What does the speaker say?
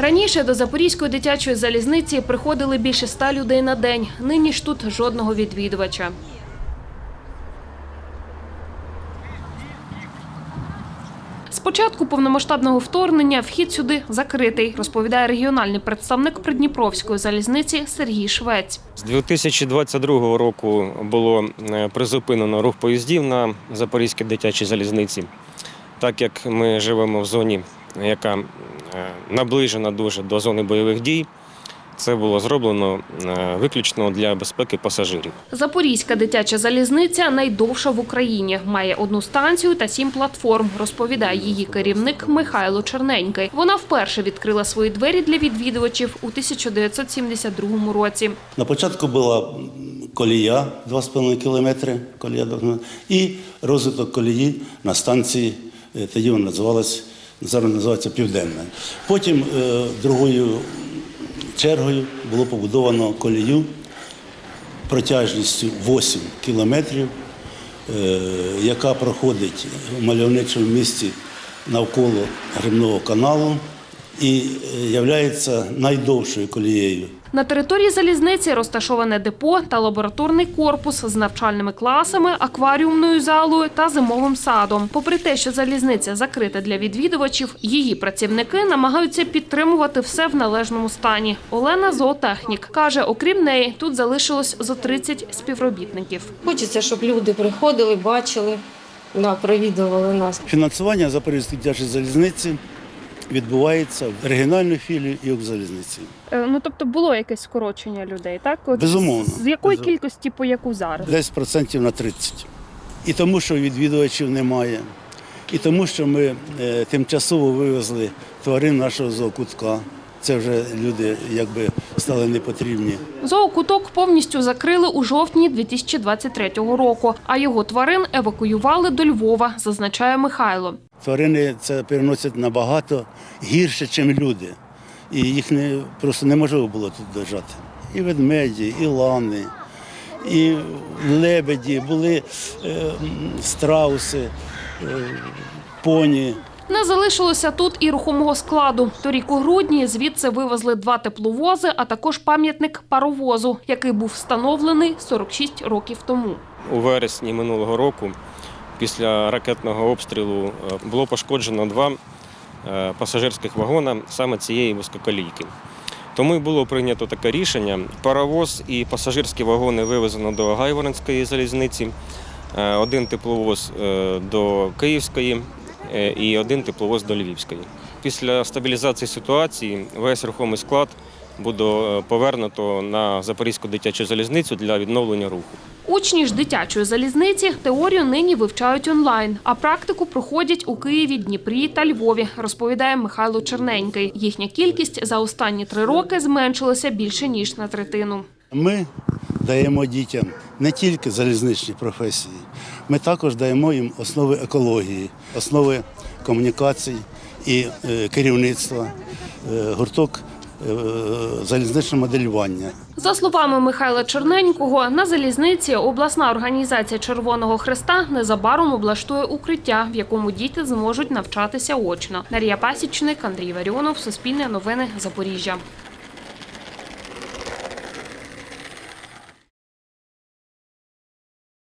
Раніше до Запорізької дитячої залізниці приходили більше ста людей на день. Нині ж тут жодного відвідувача. З початку повномасштабного вторгнення вхід сюди закритий, розповідає регіональний представник Придніпровської залізниці Сергій Швець. З 2022 року було е, призупинено рух поїздів на Запорізькій дитячій залізниці, так як ми живемо в зоні, яка е, наближена дуже до зони бойових дій. Це було зроблено е, виключно для безпеки пасажирів. Запорізька дитяча залізниця найдовша в Україні. Має одну станцію та сім платформ, розповідає її керівник Михайло Черненький. Вона вперше відкрила свої двері для відвідувачів у 1972 році. На початку була колія 2,5 кілометри, колія довжина, і розвиток колії на станції, е, тоді вона називалась, зараз називається Південна. Потім е, другою чергою було побудовано колію протяжністю 8 кілометрів, е, яка проходить в мальовничому місті навколо Грибного каналу і є найдовшою колією На території залізниці розташоване депо та лабораторний корпус з навчальними класами, акваріумною залою та зимовим садом. Попри те, що залізниця закрита для відвідувачів, її працівники намагаються підтримувати все в належному стані. Олена зоотехнік каже, окрім неї, тут залишилось зо 30 співробітників. Хочеться, щоб люди приходили, бачили, да, провідували нас. Фінансування Запорізької дитячої залізниці відбувається в регіональній філії і Укрзалізниці. Ну тобто було якесь скорочення людей, так Безумовно. з якої Безумовно. кількості по яку зараз? Десь процентів на 30. І тому, що відвідувачів немає, і тому, що ми е, тимчасово вивезли тварин нашого зоокутка. Це вже люди якби стали непотрібні. Зоокуток повністю закрили у жовтні 2023 року, а його тварин евакуювали до Львова, зазначає Михайло. Тварини це переносять набагато гірше, ніж люди. І їх не, просто неможливо було тут держати. І ведмеді, і лани, і лебеді, були е, страуси, е, поні. Не залишилося тут і рухомого складу. Торік у грудні звідси вивезли два тепловози, а також пам'ятник паровозу, який був встановлений 46 років тому. У вересні минулого року, після ракетного обстрілу, е, було пошкоджено два е, пасажирських вагона саме цієї вузькоколійки. Тому і було прийнято таке рішення. Паровоз і пасажирські вагони вивезено до Гайворонської залізниці, е, один тепловоз до Київської і один тепловоз до Львівської. Після стабілізації ситуації весь рухомий склад буде е, повернуто на Запорізьку дитячу залізницю для відновлення руху. Учні ж дитячої залізниці теорію нині вивчають онлайн, а практику проходять у Києві, Дніпрі та Львові, розповідає Михайло Черненький. Їхня кількість за останні три роки зменшилася більше ніж на третину. Ми даємо дітям не тільки залізничні професії, ми також даємо їм основи екології, основи комунікацій і е, керівництва, е, гурток е, залізничного моделювання. За словами Михайла Черненького, на залізниці обласна організація Червоного Хреста незабаром облаштує укриття, в якому діти зможуть навчатися очно. Дар'я Пасічник, Андрій Варіонов, Суспільне новини, Запоріжжя.